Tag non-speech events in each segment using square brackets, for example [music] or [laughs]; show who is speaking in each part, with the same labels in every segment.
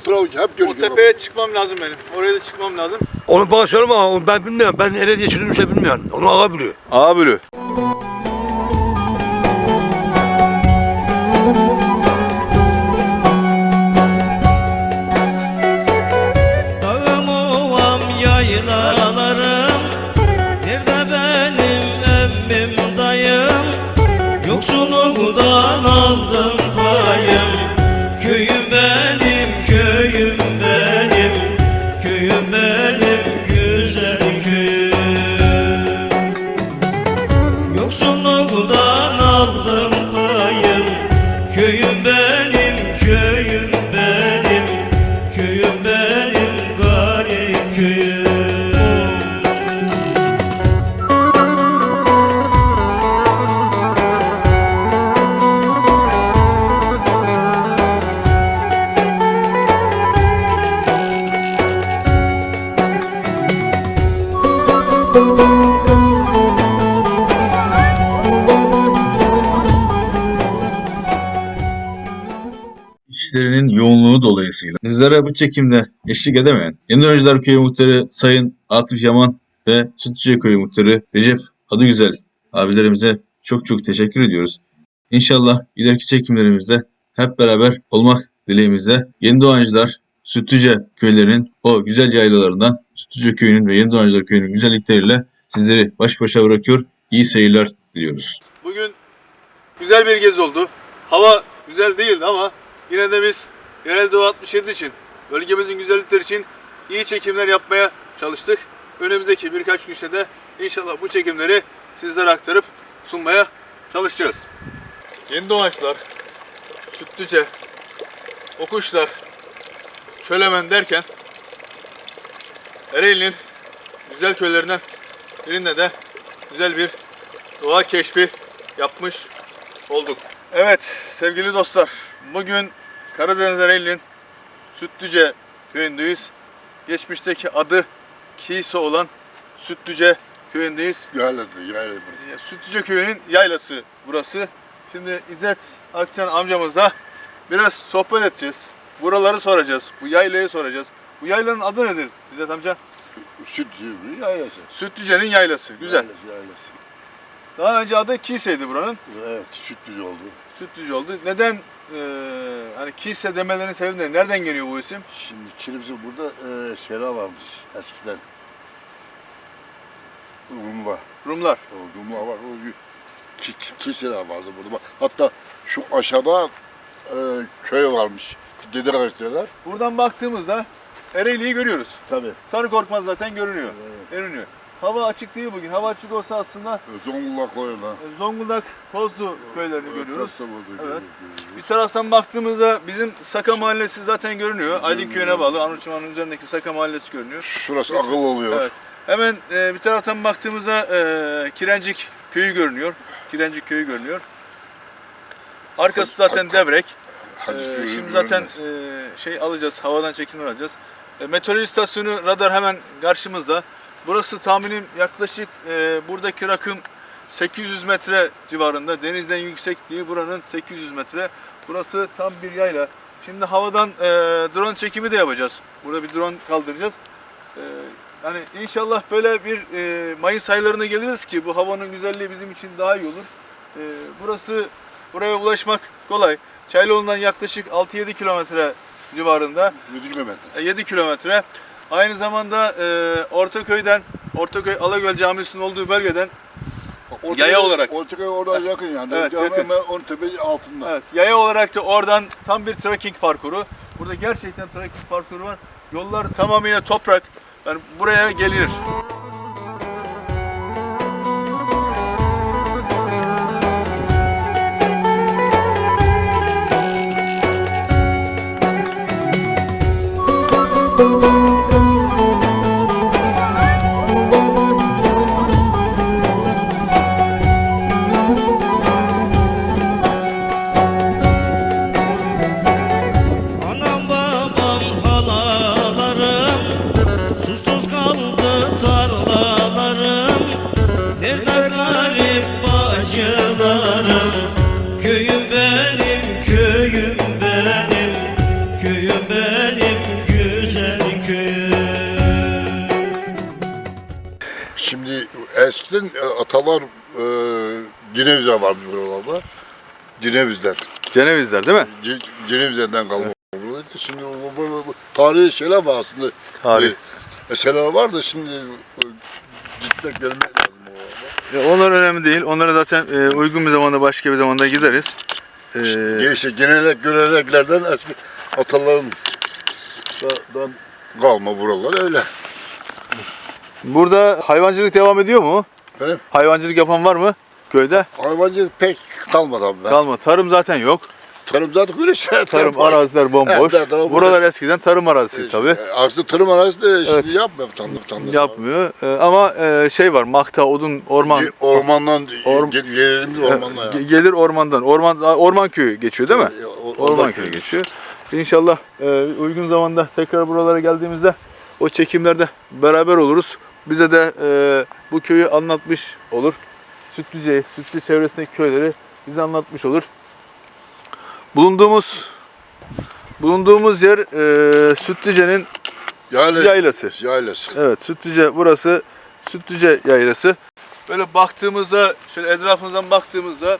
Speaker 1: bu tarafı hep
Speaker 2: O
Speaker 1: görüyorum.
Speaker 2: tepeye çıkmam lazım benim. Oraya da çıkmam lazım.
Speaker 3: Onu bana söyleme ama onu ben bilmiyorum. Ben nereye diye çözülmüşse bilmiyorum. Onu ağa biliyor.
Speaker 2: A bölü.
Speaker 4: İşlerinin yoğunluğu dolayısıyla bizlere bu çekimde eşlik edemeyen Yeni Öğrenciler Köyü Muhtarı Sayın Atıf Yaman ve Sütçüce Köyü Muhtarı Recep Adıgüzel abilerimize çok çok teşekkür ediyoruz. İnşallah ileriki çekimlerimizde hep beraber olmak dileğimizle Yeni Doğancılar Sütlüce köylerinin o güzel yaylalarından Sütlüce Köyü'nün ve Yeni Doğancılar Köyü'nün güzellikleriyle sizleri baş başa bırakıyor. İyi seyirler diliyoruz.
Speaker 2: Bugün güzel bir gezi oldu. Hava güzel değildi ama yine de biz Genel Doğu 67 için, bölgemizin güzellikleri için iyi çekimler yapmaya çalıştık. Önümüzdeki birkaç gün de inşallah bu çekimleri sizlere aktarıp sunmaya çalışacağız. Yeni doğaçlar, Sütlüce, Okuşlar, Çölemen derken Ereğli'nin güzel köylerinden birinde de güzel bir doğa keşfi yapmış olduk. Evet sevgili dostlar bugün Karadeniz Ereğli'nin Sütlüce köyündeyiz. Geçmişteki adı Kiyse olan Sütlüce köyündeyiz.
Speaker 1: Yayladı, yayladı.
Speaker 2: Ya, Sütlüce köyünün yaylası burası. Şimdi İzzet Akçan amcamızla biraz sohbet edeceğiz. Buraları soracağız. Bu yaylayı soracağız. Bu yaylanın adı nedir İzzet amca?
Speaker 1: Süt gibi yaylası.
Speaker 2: Sütlüce'nin yaylası. Güzel.
Speaker 1: Yaylası, yaylası.
Speaker 2: Daha önce adı Kise'ydi buranın.
Speaker 1: Evet, sütlücü oldu.
Speaker 2: Sütlüce oldu. Neden eee hani Kise demelerinin sebebi ne? Nereden geliyor bu isim?
Speaker 1: Şimdi Kilimsi burada e, şeyler varmış eskiden. Rumla.
Speaker 2: Rumlar.
Speaker 1: O Rumla var. O ki, ki, kiliseler vardı burada. Bak, hatta şu aşağıda e, köy varmış. Dede Ağaçlar.
Speaker 2: Buradan baktığımızda Ereğli'yi görüyoruz.
Speaker 1: Tabii.
Speaker 2: Sarı Korkmaz zaten görünüyor. Görünüyor. Hava açık değil bugün. Hava açık olsa aslında
Speaker 1: Zonguldak koyuna.
Speaker 2: e, Zonguldak, Kozlu köylerini görüyoruz. Evet. Bir taraftan baktığımızda bizim Saka Mahallesi zaten görünüyor. Aydın Köyü'ne bağlı. Anurçuman'ın üzerindeki Saka Mahallesi görünüyor.
Speaker 1: Şurası akıl oluyor.
Speaker 2: Evet. Hemen e, bir taraftan baktığımızda e, Kirencik Köyü görünüyor. Kirencik Köyü görünüyor. Arkası zaten Debrek. Ee, şimdi zaten e, şey alacağız, havadan çekimler alacağız. E, meteoroloji istasyonu radar hemen karşımızda. Burası tahminim yaklaşık e, buradaki rakım 800 metre civarında. Denizden yüksekliği buranın 800 metre. Burası tam bir yayla. Şimdi havadan e, drone çekimi de yapacağız. Burada bir drone kaldıracağız. E, yani inşallah böyle bir e, Mayıs aylarına geliriz ki bu havanın güzelliği bizim için daha iyi olur. E, burası buraya ulaşmak kolay. Çaylıoğlu'ndan yaklaşık 6-7 kilometre civarında.
Speaker 1: 7 kilometre.
Speaker 2: E, 7 kilometre. Aynı zamanda e, Ortaköy'den, Ortaköy Alagöl Camisi'nin olduğu bölgeden
Speaker 1: Ortaköy-
Speaker 2: Yaya olarak.
Speaker 1: Ortaköy oradan yakın yani.
Speaker 2: Evet,
Speaker 1: Hemen-
Speaker 2: yakın.
Speaker 1: Onun tepe altında.
Speaker 2: evet, yaya olarak da oradan tam bir trekking parkuru. Burada gerçekten trekking parkuru var. Yollar tamamıyla toprak. Yani buraya gelir.
Speaker 1: E, atalar e, Cenevizler vardı buralarda. Cenevizler.
Speaker 2: Cenevizler değil mi?
Speaker 1: Ce- Cenevizlerden kalma. Burada Şimdi bu- bu- bu- tarihi şeyler var aslında.
Speaker 2: Tarih.
Speaker 1: E, eserler var da şimdi e, gitmek gelmek lazım.
Speaker 2: Ya onlar önemli değil. Onlara zaten e, uygun bir zamanda başka bir zamanda gideriz. E,
Speaker 1: Gerisi gelenek göreneklerden eski ataların kalma buralar öyle.
Speaker 2: burada hayvancılık devam ediyor mu?
Speaker 1: Efendim?
Speaker 2: Hayvancılık yapan var mı köyde?
Speaker 1: Hayvancılık pek kalmadı abi. ben.
Speaker 2: Kalma. Tarım zaten yok.
Speaker 1: Tarım zaten öyle şeyler.
Speaker 2: Tarım araziler bomboş.
Speaker 1: Evet, evet,
Speaker 2: Buralar eskiden tarım arazisi tabii.
Speaker 1: E, Aslında tarım arazisi de şimdi yapmıyor vatandaş. vatandaş.
Speaker 2: Yapmıyor. E, ama e, şey var. Makta, odun, orman.
Speaker 1: Ormandan,
Speaker 2: Orm-
Speaker 1: ge- yerimiz ormandan ya.
Speaker 2: Ge- Gelir ormandan. Orman Orman köyü geçiyor değil mi?
Speaker 1: E,
Speaker 2: Orman köyü. geçiyor. İnşallah e, uygun zamanda tekrar buralara geldiğimizde o çekimlerde beraber oluruz. Bize de e, bu köyü anlatmış olur. Sütlüce'yi, Sütlü çevresindeki köyleri bize anlatmış olur. Bulunduğumuz bulunduğumuz yer e, Sütlüce'nin
Speaker 1: Yani
Speaker 2: yaylası.
Speaker 1: yaylası.
Speaker 2: Evet Sütlüce burası Sütlüce yaylası. Böyle baktığımızda şöyle etrafımızdan baktığımızda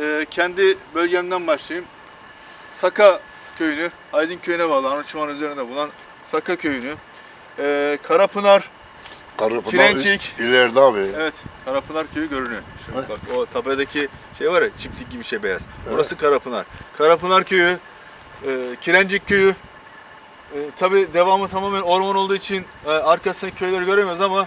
Speaker 2: e, kendi bölgemden başlayayım. Saka köyünü, Aydın köyüne bağlı Anıçman üzerinde bulunan Saka köyünü, e, Karapınar,
Speaker 1: Karapınar
Speaker 2: Kirencik.
Speaker 1: ileride abi.
Speaker 2: evet Karapınar köyü görünüyor. Şimdi bak o tepedeki şey var ya çiftlik gibi şey beyaz. Burası Karapınar. Karapınar köyü, e, Kirencik köyü. E, Tabi devamı tamamen orman olduğu için e, arkasındaki köyleri göremiyoruz ama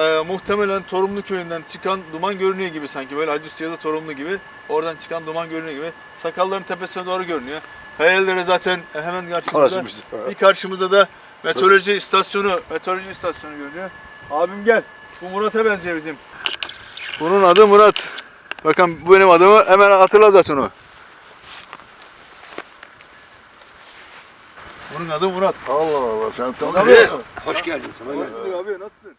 Speaker 2: e, muhtemelen Torumlu köyünden çıkan duman görünüyor gibi sanki böyle Hacı Siyada Torumlu gibi oradan çıkan duman görünüyor gibi. Sakalların tepesine doğru görünüyor. Hayallere zaten e, hemen karşımızda.
Speaker 1: Karşımızda.
Speaker 2: Bir karşımızda da meteoroloji istasyonu, meteoroloji istasyonu görünüyor. Abim gel. Bu Murat'a benziyor bizim. Bunun adı Murat. Bakın bu benim adımı hemen hatırla zaten o. Bunun adı Murat.
Speaker 1: Allah Allah sen
Speaker 2: Abi.
Speaker 1: musun?
Speaker 3: Hoş geldin.
Speaker 2: Hoş bulduk abi nasılsın?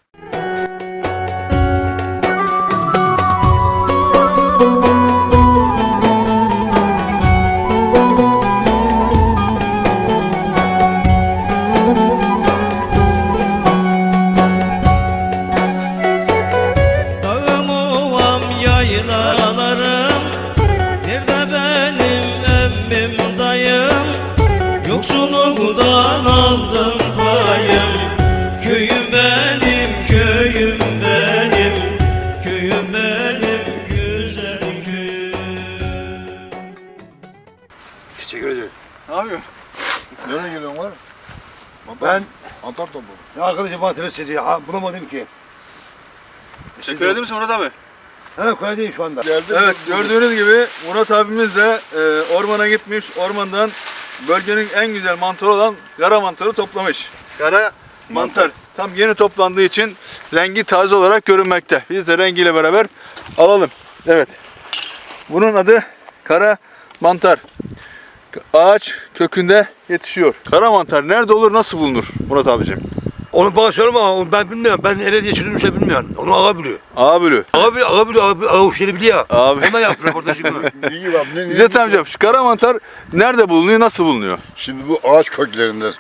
Speaker 3: Ya arkadaşım hatırı sizi ya, bulamadım ki.
Speaker 2: Teşekkür ederim misin Murat abi?
Speaker 3: Ha Kore'deyim şu anda.
Speaker 1: Geldi.
Speaker 2: Evet gördüğünüz gibi Murat abimiz de e, ormana gitmiş. Ormandan bölgenin en güzel mantarı olan kara mantarı toplamış. Kara mantar. Tam yeni toplandığı için rengi taze olarak görünmekte. Biz de rengiyle beraber alalım. Evet. Bunun adı kara mantar. Ağaç kökünde yetişiyor. Kara mantar nerede olur, nasıl bulunur Murat abicim?
Speaker 3: Onu bana söyleme ama ben bilmiyorum. Ben nereye diye çözümse bilmiyorum. Onu ağa biliyor.
Speaker 2: Ağa bölü.
Speaker 3: Ağa biliyor, ağa biliyor, ağa, ağa uşları biliyor.
Speaker 2: Abi.
Speaker 3: Ondan yaptı röportajını. [laughs]
Speaker 1: İyi bak ne, ne
Speaker 2: İzzet amcam şu kara mantar nerede bulunuyor, nasıl bulunuyor?
Speaker 1: Şimdi bu ağaç köklerinden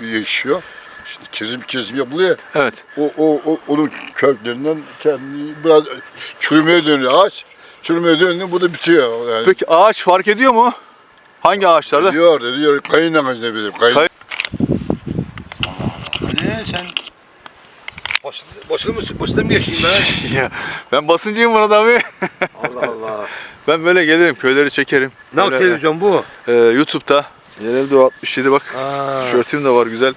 Speaker 1: yaşıyor. Şimdi kesim kesim yapılıyor. ya,
Speaker 2: Evet.
Speaker 1: O, o, o onun köklerinden kendi biraz çürümeye dönüyor ağaç. Çürümeye dönüyor bu da bitiyor. Yani.
Speaker 2: Peki ağaç fark ediyor mu? Hangi ağaçlarda?
Speaker 1: Diyor, diyor. Kayın ağacına bilir. Kayın.
Speaker 2: Kayın-
Speaker 3: ne sen? Basılı, mısın? Basılı mı yaşayayım ben? [laughs]
Speaker 2: ya ben basıncıyım Murat abi.
Speaker 3: Allah Allah. [laughs]
Speaker 2: ben böyle gelirim köyleri çekerim.
Speaker 3: Ne
Speaker 2: Böyle,
Speaker 3: televizyon bu?
Speaker 2: e, YouTube'da. Yerel Doğu 67 bak.
Speaker 3: Aa,
Speaker 2: Tişörtüm de var güzel.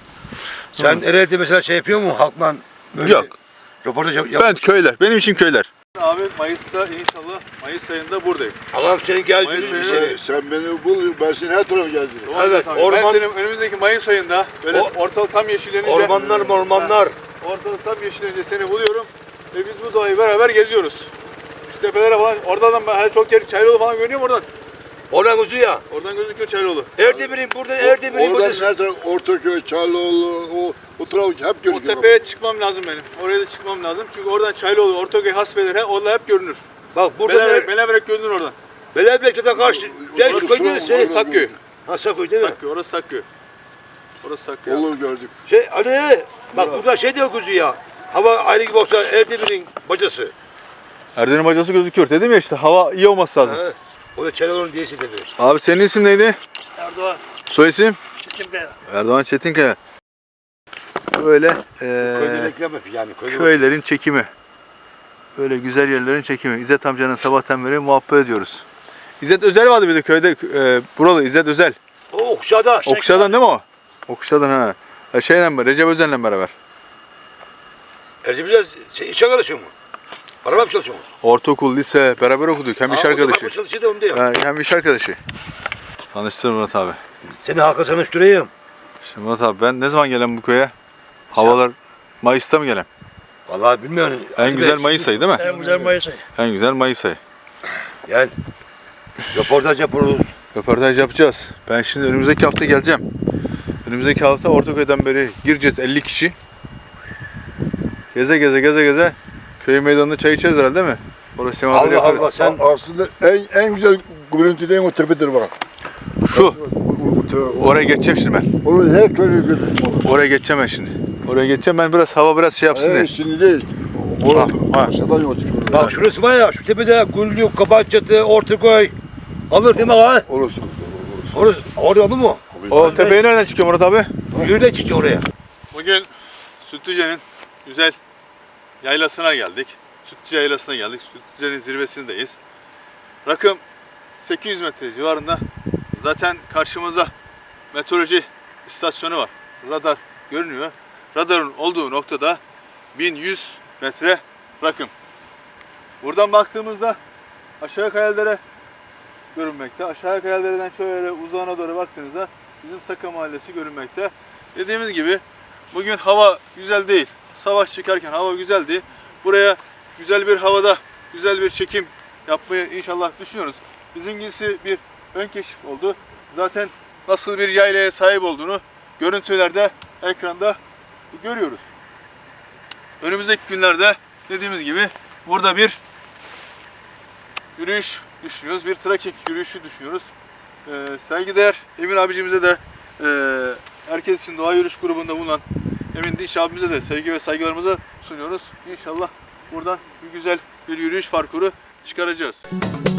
Speaker 3: sen herhalde mesela şey yapıyor mu halkla? Böyle
Speaker 2: Yok.
Speaker 3: Röportaj yap.
Speaker 2: Ben köyler. Benim için köyler. Abi Mayıs'ta inşallah Mayıs ayında buradayım.
Speaker 3: Allah'ım senin geldiğini
Speaker 2: Mayıs
Speaker 3: şey.
Speaker 1: Sen, beni bul, ben seni her tarafa geldim.
Speaker 3: Evet,
Speaker 2: Abi,
Speaker 3: orman-
Speaker 2: Ben senin önümüzdeki Mayıs ayında böyle
Speaker 3: O-
Speaker 2: ortalık tam yeşillenince
Speaker 3: Ormanlar ormanlar.
Speaker 2: ortalık tam yeşillenince seni buluyorum ve biz bu doğayı beraber geziyoruz. Şu tepelere falan oradan ben hani çok yer Çaylıoğlu falan görünüyor mu oradan?
Speaker 3: Ona kuzu ya.
Speaker 2: Oradan gözüküyor Çaylıoğlu.
Speaker 3: Erdemir'in burada Erdemir'in
Speaker 1: Oradan
Speaker 3: burada.
Speaker 1: her taraf Ortaköy, Çarlıoğlu, o, o taraf hep
Speaker 2: O
Speaker 1: gözüküyor.
Speaker 2: tepeye çıkmam lazım benim. Oraya da çıkmam lazım. Çünkü oradan Çaylıoğlu, Ortaköy, Hasbeler he, orada hep görünür.
Speaker 3: Bak burada
Speaker 2: Belabrek,
Speaker 3: da
Speaker 2: Belabrek görünür oradan.
Speaker 3: Belediye'de karşı. Sen şu
Speaker 1: Orası
Speaker 3: koy değil
Speaker 1: şu-
Speaker 3: misin?
Speaker 2: Orası Sakköy.
Speaker 3: Ha Sakoy değil mi?
Speaker 2: Sakköy, orası Sakköy. Orası Sakköy.
Speaker 1: Olur gördük.
Speaker 3: Şey Ali bak burada şey diyor kuzu ya. hava ayrı gibi olsa Erdemir'in bacası.
Speaker 2: Erdoğan'ın bacası gözüküyor. Dedim ya işte hava iyi olması lazım.
Speaker 3: He. O da Çelebi'nin diyesi tabii.
Speaker 2: Abi senin isim neydi?
Speaker 5: Erdoğan,
Speaker 2: Soy isim?
Speaker 5: Çetinkaya.
Speaker 2: Erdoğan Çetinkaya. Böyle
Speaker 3: Köyde
Speaker 2: eee
Speaker 3: reklam yapıyor yani. Köyde
Speaker 2: köylerin çekimi. Böyle güzel yerlerin çekimi. İzzet amcanın sabahtan beri muhabbet ediyoruz. İzzet Özel vardı bir de köyde. E, buralı İzzet Özel.
Speaker 3: O Okşa'da.
Speaker 2: Okşa'dan değil mi o? Okşa'dan ha. E, Şeyle mi? Recep Özel'le beraber.
Speaker 3: Erci biraz sen iş arkadaşın mı? Araba mı çalışıyorsunuz?
Speaker 2: Ortaokul, lise beraber okuduk. Hem iş arkadaşı.
Speaker 3: çalışıyor da onu diyor.
Speaker 2: Ha, hem iş arkadaşı. Tanıştır Murat abi.
Speaker 3: Seni halka tanıştırayım.
Speaker 2: Şimdi Murat abi ben ne zaman gelen bu köye? Havalar Mayıs'ta mı gelen?
Speaker 3: Vallahi bilmiyorum.
Speaker 2: En güzel Mayıs ayı değil mi?
Speaker 5: En güzel Mayıs ayı.
Speaker 2: En güzel Mayıs ayı.
Speaker 3: Gel. Röportaj yapıyoruz.
Speaker 2: Röportaj yapacağız. Ben şimdi önümüzdeki hafta geleceğim. Önümüzdeki hafta Ortaköy'den beri gireceğiz 50 kişi. Geze geze geze geze köy meydanında çay içeriz herhalde değil mi? Orası semaları
Speaker 3: Allah
Speaker 2: yaparız.
Speaker 3: Allah sen
Speaker 1: Aslında en, en güzel görüntü en o tepedir bak.
Speaker 2: Şu. Oraya geçeceğim şimdi ben.
Speaker 1: Onu her.
Speaker 2: Oraya geçeceğim ben şimdi. Oraya geçeceğim ben biraz hava biraz şey yapsın diye.
Speaker 1: Evet, şimdi değil. O,
Speaker 2: ha.
Speaker 1: aşağıdan yol çıkıyor.
Speaker 3: bak şurası var ya şu tepede Güllük, Kabakçatı, Ortaköy. Alır değil mi lan?
Speaker 1: Orası.
Speaker 3: Orası, orada olur mu?
Speaker 2: O tepeye nereden çıkıyor Murat abi?
Speaker 3: Yürüyle çıkıyor oraya.
Speaker 2: Bugün Sütlüce'nin güzel yaylasına geldik. Sütlüce yaylasına geldik. Sütlüce'nin zirvesindeyiz. Rakım 800 metre civarında. Zaten karşımızda meteoroloji istasyonu var. Radar görünüyor. Radarın olduğu noktada 1100 metre rakım. Buradan baktığımızda aşağı kayalere görünmekte. Aşağı kayallerden şöyle uzağına doğru baktığınızda bizim Saka Mahallesi görünmekte. Dediğimiz gibi bugün hava güzel değil. Savaş çıkarken hava güzeldi. Buraya güzel bir havada güzel bir çekim yapmayı inşallah düşünüyoruz. Bizimkisi bir ön keşif oldu. Zaten nasıl bir yaylaya sahip olduğunu görüntülerde ekranda görüyoruz. Önümüzdeki günlerde dediğimiz gibi burada bir yürüyüş düşünüyoruz. Bir trekking yürüyüşü düşünüyoruz. Ee, saygıdeğer Emin abicimize de e, herkes için doğa yürüyüş grubunda bulunan Emin Diş abimize de sevgi ve saygılarımızı sunuyoruz. İnşallah buradan bir güzel bir yürüyüş parkuru çıkaracağız. Top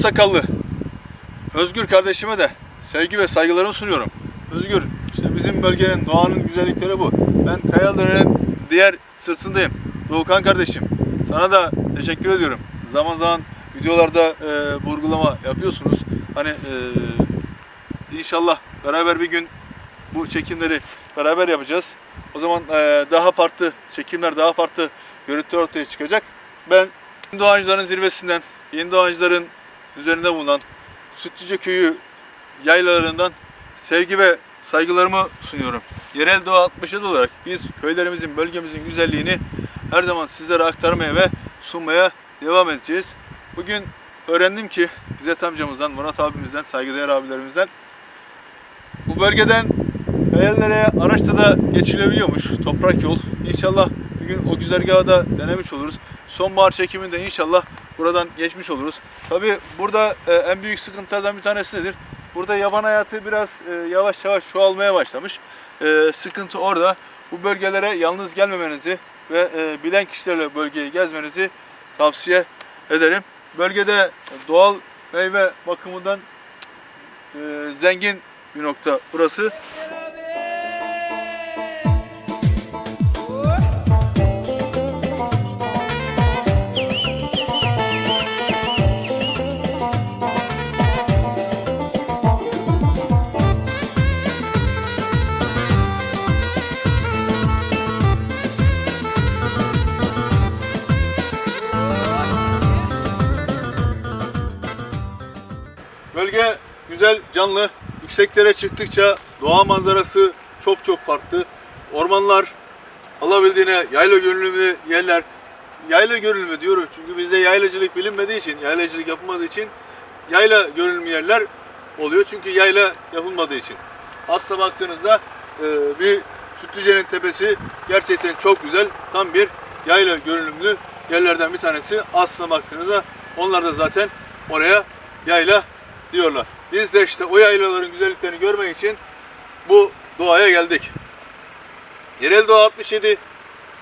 Speaker 2: sakallı Özgür kardeşime de sevgi ve saygılarımı sunuyorum. Özgür, işte bizim bölgenin doğanın güzellikleri bu. Ben Kayalıdere'nin diğer sırtındayım. Doğukan kardeşim, sana da teşekkür ediyorum. Zaman zaman videolarda e, vurgulama yapıyorsunuz. Hani e, inşallah beraber bir gün bu çekimleri beraber yapacağız. O zaman e, daha farklı çekimler, daha farklı görüntüler ortaya çıkacak. Ben Yeni Doğancıların zirvesinden, Yeni Doğancıların üzerinde bulunan Sütlüce Köyü yaylalarından sevgi ve saygılarımı sunuyorum. Yerel Doğa 67 olarak biz köylerimizin, bölgemizin güzelliğini her zaman sizlere aktarmaya ve sunmaya devam edeceğiz. Bugün öğrendim ki İzzet amcamızdan, Murat abimizden, saygıdeğer abilerimizden bu bölgeden Kayaldere'ye araçta da geçilebiliyormuş. Toprak yol. İnşallah bir gün o güzergahı da denemiş oluruz. Sonbahar çekiminde inşallah buradan geçmiş oluruz. Tabi burada e, en büyük sıkıntılardan bir tanesi nedir? Burada yaban hayatı biraz e, yavaş yavaş çoğalmaya başlamış. E, sıkıntı orada. Bu bölgelere yalnız gelmemenizi ve e, bilen kişilerle bölgeyi gezmenizi tavsiye ederim. Bölgede doğal meyve bakımından e, zengin bir nokta burası. Güzel, canlı. Yükseklere çıktıkça doğa manzarası çok çok farklı. Ormanlar, alabildiğine yayla görünümlü yerler, yayla görülümü diyoruz. Çünkü bizde yaylacılık bilinmediği için, yaylacılık yapılmadığı için yayla görülümü yerler oluyor. Çünkü yayla yapılmadığı için. Aslına baktığınızda e, bir Sütlüce'nin tepesi gerçekten çok güzel. Tam bir yayla görünümlü yerlerden bir tanesi. Aslına baktığınızda onlar da zaten oraya yayla diyorlar. Biz de işte o yaylaların güzelliklerini görmek için bu doğaya geldik. Yerel Doğa 67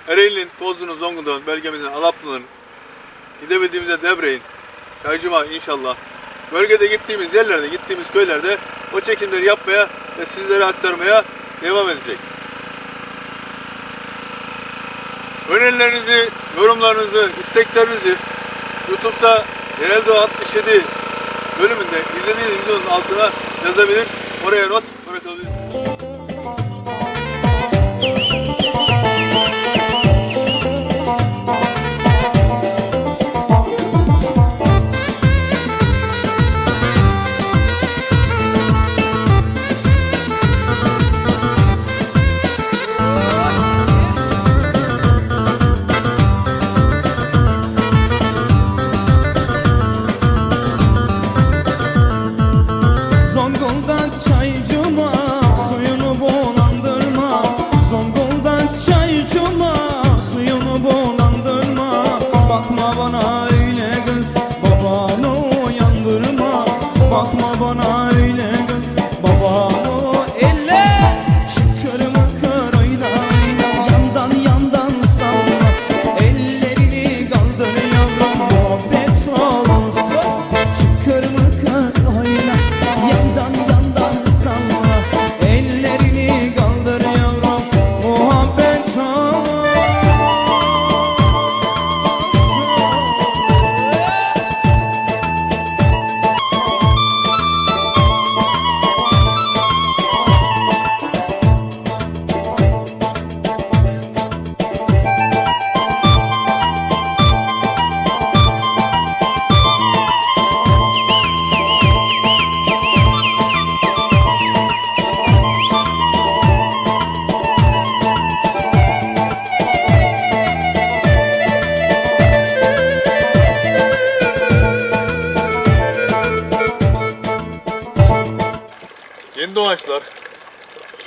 Speaker 2: Ereğli'nin, Kozlu'nun, Zonguldak'ın, bölgemizin, Alaplı'nın, gidebildiğimizde Devre'in, Çaycıma inşallah. Bölgede gittiğimiz yerlerde, gittiğimiz köylerde o çekimleri yapmaya ve sizlere aktarmaya devam edecek. Önerilerinizi, yorumlarınızı, isteklerinizi YouTube'da Yerel Doğa 67 bölümünde izlediğiniz videonun altına yazabilir. Oraya not bırakabilirsiniz.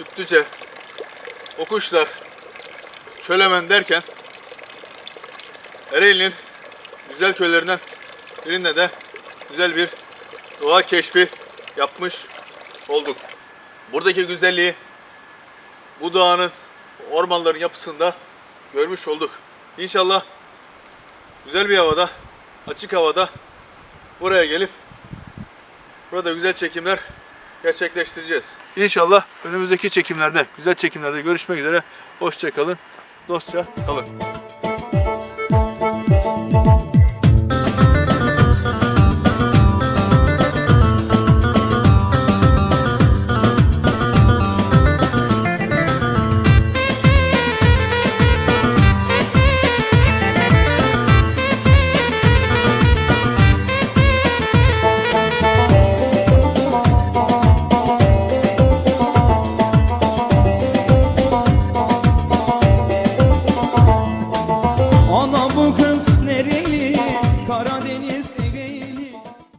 Speaker 2: Sütlüce, Okuşlar, Çölemen derken Ereğli'nin güzel köylerinden birinde de güzel bir doğa keşfi yapmış olduk. Buradaki güzelliği bu dağın ormanların yapısında görmüş olduk. İnşallah güzel bir havada, açık havada buraya gelip burada güzel çekimler gerçekleştireceğiz. İnşallah önümüzdeki çekimlerde, güzel çekimlerde görüşmek üzere. Hoşçakalın, dostça kalın.